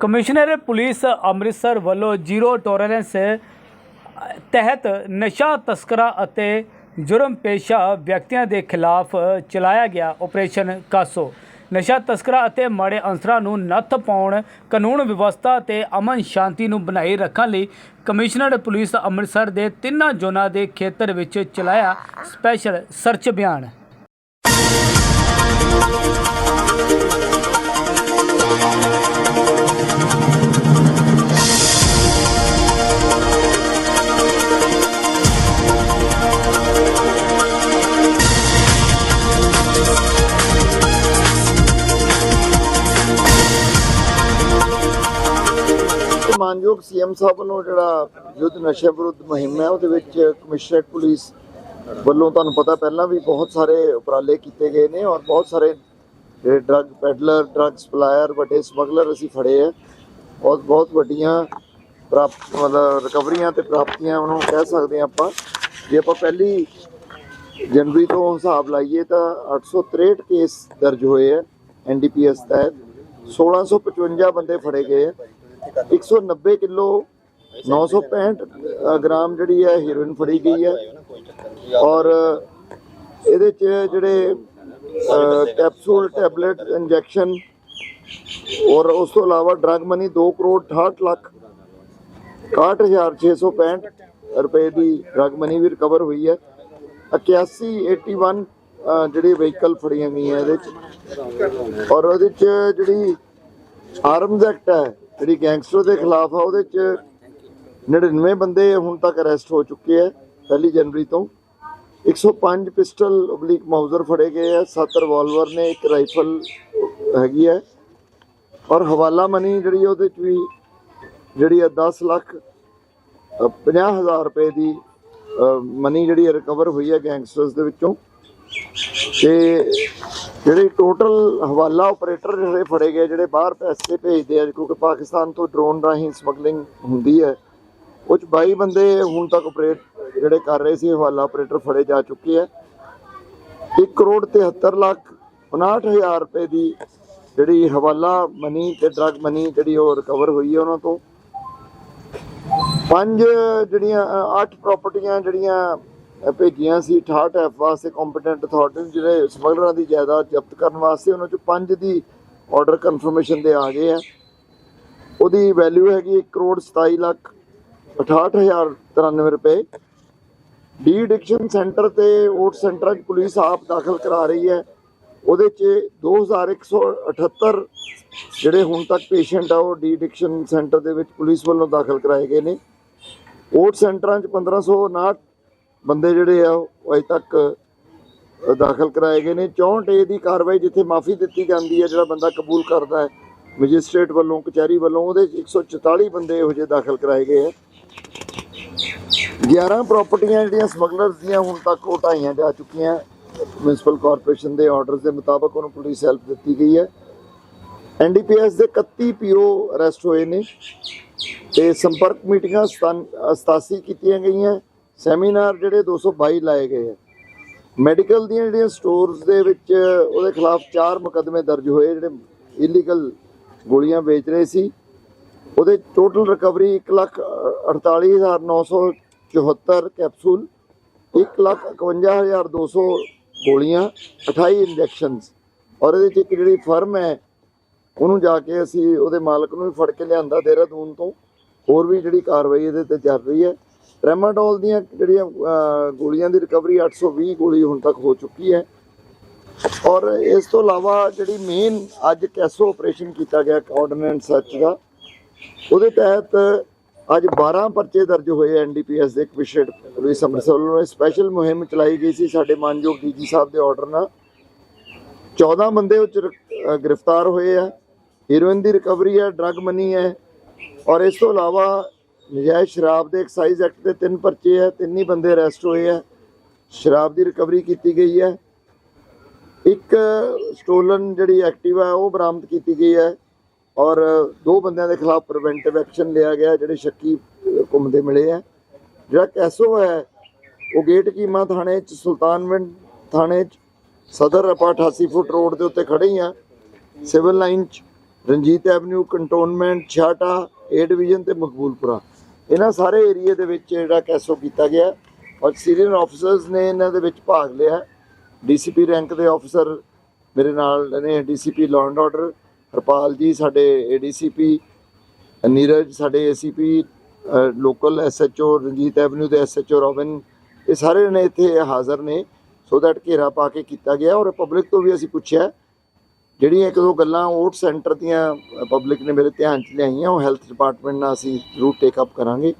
Commissioner police Amritsar ਵੱਲੋਂ zero tolerance ਤਹਿਤ ਨਸ਼ਾ ਤਸਕਰਾਂ ਅਤੇ ਜੁਰਮ ਪੇਸ਼ਾ ਵਿਅਕਤੀਆਂ ਦੇ ਖਿਲਾਫ ਚਲਾਇਆ ਗਿਆ ਆਪਰੇਸ਼ਨ ਕਾਸੋ। ਨਸ਼ਾ ਤਸਕਰਾਂ ਅਤੇ ਮਾੜੇ ਅੰਸਰਾਂ ਨੂੰ ਨੱਥ ਪਾਉਣ, ਕਾਨੂੰਨ ਵਿਵਸਥਾ ਤੇ ਅਮਨ ਸ਼ਾਂਤੀ ਨੂੰ ਬਣਾਈ ਰੱਖਣ ਲਈ ਕਮਿਸ਼ਨਰ ਪੁਲਿਸ ਅੰਮ੍ਰਿਤਸਰ ਦੇ ਤਿੰਨਾਂ ਜ਼ੋਨਾਂ ਦੇ ਖੇਤਰ ਵਿੱਚ ਚਲਾਇਆ ਸਪੈਸ਼ਲ ਸਰਚ ਅਭਿਆਨ। ਮਾਨਯੋਗ ਸੀਐਮ ਸਾਹਿਬ ਵੱਲੋਂ ਜਿਹੜਾ ਯੁੱਧ ਨਸ਼ੇ ਵਿਰੁੱਧ ਮੁਹਿੰਮ ਹੈ, ਉਹਦੇ ਵਿੱਚ ਕਮਿਸ਼ਨਰੇਟ ਪੁਲਿਸ ਵੱਲੋਂ ਤੁਹਾਨੂੰ ਪਤਾ ਪਹਿਲਾਂ ਵੀ ਬਹੁਤ ਸਾਰੇ ਉਪਰਾਲੇ ਕੀਤੇ ਗਏ ਨੇ ਔਰ ਬਹੁਤ ਸਾਰੇ ਜਿਹੜੇ ਡਰੱਗ ਪੈਡਲਰ ਡਰੱਗ ਸਪਲਾਇਰ ਵੱਡੇ ਸਮਗਲਰ ਅਸੀਂ ਫੜੇ ਆ। ਬਹੁਤ ਬਹੁਤ ਵੱਡੀਆਂ ਪ੍ਰਾਪਤ ਮਤਲਬ ਰਿਕਵਰੀਆਂ ਤੇ ਪ੍ਰਾਪਤੀਆਂ ਉਹਨੂੰ ਕਹਿ ਸਕਦੇ ਹਾਂ ਆਪਾਂ। ਜੇ ਆਪਾਂ ਪਹਿਲੀ ਜਨਵਰੀ ਤੋਂ ਹਿਸਾਬ ਲਾਈਏ ਤਾਂ 863 ਕੇਸ ਦਰਜ ਹੋਏ ਆ ਐਨਡੀਪੀਐਸ ਤਹਿਤ। 1655 ਬੰਦੇ ਫੜੇ ਗਏ ਆ। 190 ਕਿਲੋ 965 ਗ੍ਰਾਮ ਜਿਹੜੀ ਹੈ ਹੀਰੋਇਨ ਫੜੀ ਗਈ ਹੈ। ਔਰ ਇਹਦੇ ਚ ਜਿਹੜੇ ਕੈਪਸੂਲ ਟੈਬਲੇਟ ਇੰਜੈਕਸ਼ਨ ਔਰ ਉਸ ਤੋਂ ਇਲਾਵਾ ਡਰਗ ਮਨੀ 2 ਕਰੋੜ 68 ਲੱਖ 61665 ਰੁਪਏ ਦੀ ਡਰਗ ਮਨੀ ਵੀ ਰਿਕਵਰ ਹੋਈ ਹੈ। 81 81 ਅਹ, ਜਿਹੜੀ ਵਹੀਕਲ ਫੜੀਆਂ ਗਈਆਂ ਇਹਦੇ ਚ। ਔਰ ਉਹਦੇ ਚ ਜਿਹੜੀ ਆਰਮਜ਼ ਐਕਟ ਹੈ ਜਿਹੜੀ ਗੈਂਗਸਟਰ ਦੇ ਖਿਲਾਫ ਆ, ਉਹਦੇ ਚ 99 ਬੰਦੇ ਹੁਣ ਤੱਕ ਅਰੈਸਟ ਹੋ ਚੁੱਕੇ ਆ, ਪਹਿਲੀ ਜਨਵਰੀ ਤੋਂ। 105 ਪਿਸਟਲ ਓਬਲੀਕ ਮਾਊਜ਼ਰ ਫੜੇ ਗਏ ਆ 7 ਰਿਵਾਲਵਰ ਨੇ, ਇੱਕ ਰਾਈਫਲ ਹੈਗੀ ਹੈ ਔਰ ਹਵਾਲਾ ਮਨੀ ਜਿਹੜੀ ਉਹਦੇ ਚ ਵੀ ਜਿਹੜੀ ਆ 10 ਲੱਖ 50000 ਰੁਪਏ ਦੀ ਮਨੀ ਜਿਹੜੀ ਰਿਕਵਰ ਹੋਈ ਹੈ ਗੈਂਗਸਟਰਸ ਦੇ ਵਿੱਚੋਂ। ਤੇ ਜਿਹੜੇ ਟੋਟਲ ਹਵਾਲਾ ਆਪਰੇਟਰ ਜਿਹੜੇ ਫੜੇ ਗਏ ਜਿਹੜੇ ਬਾਹਰ ਪੈਸੇ ਭੇਜਦੇ ਆ, ਕਿਉਂਕਿ ਪਾਕਿਸਤਾਨ ਤੋਂ ਡਰੋਨ ਰਾਹੀਂ ਸਮਗਲਿੰਗ ਹੁੰਦੀ ਹੈ, ਉਹ 'ਚ 22 ਬੰਦੇ ਹੁਣ ਤੱਕ ਆਪਰੇਟ ਜਿਹੜੇ ਕਰ ਰਹੇ ਸੀ, ਹਵਾਲਾ ਆਪਰੇਟਰ ਫੜੇ ਜਾ ਚੁੱਕੇ ਆ। 1 ਕਰੋੜ 73 ਲੱਖ 59000 ਰੁਪਏ ਦੀ ਜਿਹੜੀ ਹਵਾਲਾ ਮਨੀ ਤੇ ਡਰਗ ਮਨੀ ਜਿਹੜੀ ਉਹ ਰਿਕਵਰ ਹੋਈ ਹੈ ਉਹਨਾਂ ਤੋਂ। ਪੰਜ ਜਿਹੜੀਆਂ ਅੱਠ ਪ੍ਰਾਪਰਟੀਆਂ ਜਿਹੜੀਆਂ ਭੇਜੀਆਂ ਸੀ 68 ਐਫ ਵਾਸਤੇ ਕੰਪੀਟੈਂਟ ਅਥਾਰਟੀ ਜਿਹੜੇ ਸਮਗਲਰਾਂ ਦੀ ਜਾਇਦਾਦ ਜ਼ਬਤ ਕਰਨ ਵਾਸਤੇ ਉਹਨਾਂ ਚੋਂ ਪੰਜ ਦੀ ਆਰਡਰ ਕਨਫਰਮੇਸ਼ਨ ਦੇ ਆ ਗਏ ਆ। ਉਹਦੀ ਵੈਲਿਊ ਹੈਗੀ 1 ਕਰੋੜ 27 ਲੱਖ 68093 ਰੁਪਏ। ਡੀ ਐਡਿਕਸ਼ਨ ਸੈਂਟਰ ਤੇ ਓਟ ਸੈਂਟਰਾਂ 'ਚ ਪੁਲਿਸ ਆਪ ਦਾਖਲ ਕਰਾ ਰਹੀ ਹੈ। ਉਹਦੇ 'ਚ 2178 ਜਿਹੜੇ ਹੁਣ ਤੱਕ ਪੇਸ਼ੈਂਟ ਆ, ਉਹ ਡੀ ਐਡਿਕਸ਼ਨ ਸੈਂਟਰ ਦੇ ਵਿੱਚ ਪੁਲਿਸ ਵੱਲੋਂ ਦਾਖਲ ਕਰਾਏ ਗਏ ਨੇ। ਓਟ ਸੈਂਟਰਾਂ 'ਚ 1559 ਬੰਦੇ ਜਿਹੜੇ ਆ, ਉਹ ਅਜੇ ਤੱਕ ਦਾਖਲ ਕਰਾਏ ਗਏ ਨੇ। 64 ਏ ਦੀ ਕਾਰਵਾਈ ਜਿੱਥੇ ਮਾਫੀ ਦਿੱਤੀ ਜਾਂਦੀ ਹੈ, ਜਿਹੜਾ ਬੰਦਾ ਕਬੂਲ ਕਰਦਾ ਹੈ, ਮੈਜਿਸਟ੍ਰੇਟ ਵੱਲੋਂ, ਕਚਹਿਰੀ ਵੱਲੋਂ, ਉਹਦੇ 'ਚ 144 ਬੰਦੇ ਇਹੋ ਜਿਹੇ ਦਾਖਲ ਕਰਾਏ ਗਏ ਆ 11 ਪ੍ਰਾਪਰਟੀਆਂ ਜਿਹੜੀਆਂ ਸਮਗਲਰਸ ਦੀਆਂ ਹੁਣ ਤੱਕ ਉਹ ਢਾਈਆਂ ਜਾ ਚੁੱਕੀਆਂ। ਮਿਊਨਿਸਪਲ ਕਾਰਪੋਰੇਸ਼ਨ ਦੇ ਆਰਡਰਸ ਦੇ ਮੁਤਾਬਕ ਉਹਨੂੰ ਪੁਲਿਸ ਹੈਲਪ ਦਿੱਤੀ ਗਈ ਹੈ। ਐਨਡੀਪੀਐਸ ਦੇ 31 ਪੀਓ ਅਰੈਸਟ ਹੋਏ ਨੇ ਤੇ ਸੰਪਰਕ ਮੀਟਿੰਗਾਂ ਸਤਨ- 87 ਕੀਤੀਆਂ ਗਈਆਂ। ਸੈਮੀਨਾਰ ਜਿਹੜੇ 222 ਲਾਏ ਗਏ ਹੈ ਮੈਡੀਕਲ ਦੀਆਂ ਜਿਹੜੀਆਂ ਸਟੋਰਸ ਦੇ ਵਿੱਚ ਉਹਦੇ ਖਿਲਾਫ ਚਾਰ ਮੁਕੱਦਮੇ ਦਰਜ ਹੋਏ, ਜਿਹੜੇ ਇਲੀਗਲ ਗੋਲੀਆਂ ਵੇਚ ਰਹੇ ਸੀ। ਉਹਦੇ ਟੋਟਲ ਰਿਕਵਰੀ 148974 ਕੈਪਸੂਲ 151200 ਗੋਲੀਆਂ 28 ਇੰਜੈਕਸ਼ਨਸ ਔਰ ਇਹਦੇ ਚ ਇੱਕ ਜਿਹੜੀ ਫਰਮ ਹੈ, ਉਹਨੂੰ ਜਾ ਕੇ ਅਸੀਂ ਉਹਦੇ ਮਾਲਕ ਨੂੰ ਵੀ ਫੜ ਕੇ ਲਿਆਂਦਾ ਦੇਹਰਾਦੂਨ ਤੋਂ। ਹੋਰ ਵੀ ਜਿਹੜੀ ਕਾਰਵਾਈ ਇਹਦੇ ਤੇ ਚੱਲ ਰਹੀ ਹੈ। ਟ੍ਰੈਮਾਡੋਲ ਦੀਆਂ ਜਿਹੜੀਆਂ ਗੋਲੀਆਂ ਦੀ ਰਿਕਵਰੀ 820 ਗੋਲੀ ਹੁਣ ਤੱਕ ਹੋ ਚੁੱਕੀ ਹੈ। ਔਰ ਇਸ ਤੋਂ ਇਲਾਵਾ ਜਿਹੜੀ ਮੇਨ ਅੱਜ ਕੈਸੋ ਆਪਰੇਸ਼ਨ ਕੀਤਾ ਗਿਆ ਆਰਡੀਨੈਂਸ ਸਰਚ ਦਾ, ਉਹਦੇ ਤਹਿਤ ਅੱਜ 12 ਪਰਚੇ ਦਰਜ ਹੋਏ ਐਨਡੀਪੀਐਸ ਦੇ ਕਮਿਸ਼ਨਰੇਟ ਪੁਲਿਸ ਅੰਮ੍ਰਿਤਸਰ ਵੱਲੋਂ। ਸਪੈਸ਼ਲ ਮੁਹਿੰਮ ਚਲਾਈ ਗਈ ਸੀ ਸਾਡੇ ਮਾਨਯੋਗ ਡੀਜੀ ਸਾਹਿਬ ਦੇ ਆਰਡਰ ਨਾਲ। 14 ਬੰਦੇ ਉੱਚ ਗ੍ਰਿਫਤਾਰ ਹੋਏ ਆ। ਹੀਰੋਇਨ ਦੀ ਰਿਕਵਰੀ ਹੈ ਡਰੱਗ ਮਨੀ ਹੈ। ਔਰ ਇਸ ਤੋਂ ਇਲਾਵਾ ਨਜਾਇਜ਼ ਸ਼ਰਾਬ ਦੇ ਐਕਸਾਈਜ਼ ਐਕਟ ਦੇ ਤਿੰਨ ਪਰਚੇ ਹੈ, ਤਿੰਨ ਹੀ ਬੰਦੇ ਅਰੈਸਟ ਹੋਏ ਹੈ। ਸ਼ਰਾਬ ਦੀ ਰਿਕਵਰੀ ਕੀਤੀ ਗਈ ਹੈ। ਇੱਕ ਸਟੋਲਨ ਜਿਹੜੀ ਐਕਟਿਵਾ ਹੈ, ਉਹ ਬਰਾਮਦ ਕੀਤੀ ਗਈ ਹੈ ਔਰ ਦੋ ਬੰਦਿਆਂ ਦੇ ਖਿਲਾਫ ਪ੍ਰੀਵੈਂਟਿਵ ਐਕਸ਼ਨ ਲਿਆ ਗਿਆ ਜਿਹੜੇ ਸ਼ੱਕੀ ਘੁੰਮਦੇ ਮਿਲੇ ਆ ਜਿਹੜਾ ਕੈਸੋ ਹੈ, ਉਹ ਗੇਟ ਕੀਮਾ ਥਾਣੇ ਚ, ਸੁਲਤਾਨਵਿੰਡ ਥਾਣੇ ਚ, ਸਦਰ ਆਪਾਂ 88 ਫੁੱਟ ਰੋਡ ਦੇ ਉੱਤੇ ਖੜੇ ਹੀ ਆ ਸਿਵਲ ਲਾਈਨ ਚ, ਰਣਜੀਤ ਐਵਨਿਊ, ਕੰਟੋਨਮੈਂਟ ਛਾਟਾ ਏ ਡਿਵੀਜ਼ਨ ਤੇ ਮਕਬੂਲਪੁਰਾ। ਇਹਨਾਂ ਸਾਰੇ ਏਰੀਏ ਦੇ ਵਿੱਚ ਜਿਹੜਾ ਕੈਸੋ ਕੀਤਾ ਗਿਆ ਔਰ ਸੀਨੀਅਰ ਆਫੀਸਰਸ ਨੇ ਇਹਨਾਂ ਦੇ ਵਿੱਚ ਭਾਗ ਲਿਆ। ਡੀਸੀਪੀ ਰੈਂਕ ਦੇ ਆਫੀਸਰ ਮੇਰੇ ਨਾਲ ਨੇ DCP law and order Harpal ji ਸਾਡੇ ਏਡੀਸੀਪੀ ਨੀਰਜ ਸਾਡੇ ACP local SHO Ranjit avenue ਦੇ ਐਸਐਚਓ ਰੋਬਿਨ, ਇਹ ਸਾਰੇ ਨੇ ਇੱਥੇ ਹਾਜ਼ਰ ਨੇ। ਸੋ ਦੈਟ ਘੇਰਾ ਪਾ ਕੇ ਕੀਤਾ ਗਿਆ ਔਰ ਪਬਲਿਕ ਤੋਂ ਵੀ ਅਸੀਂ ਪੁੱਛਿਆ ਜਿਹੜੀਆਂ ਇੱਕ ਦੋ ਗੱਲਾਂ ਓਟ ਸੈਂਟਰ ਦੀਆਂ ਪਬਲਿਕ ਨੇ ਮੇਰੇ ਧਿਆਨ 'ਚ ਲਿਆਈਆਂ, ਉਹ ਹੈਲਥ ਡਿਪਾਰਟਮੈਂਟ ਨਾਲ ਅਸੀਂ ਜ਼ਰੂਰ ਟੇਕ ਅਪ ਕਰਾਂਗੇ।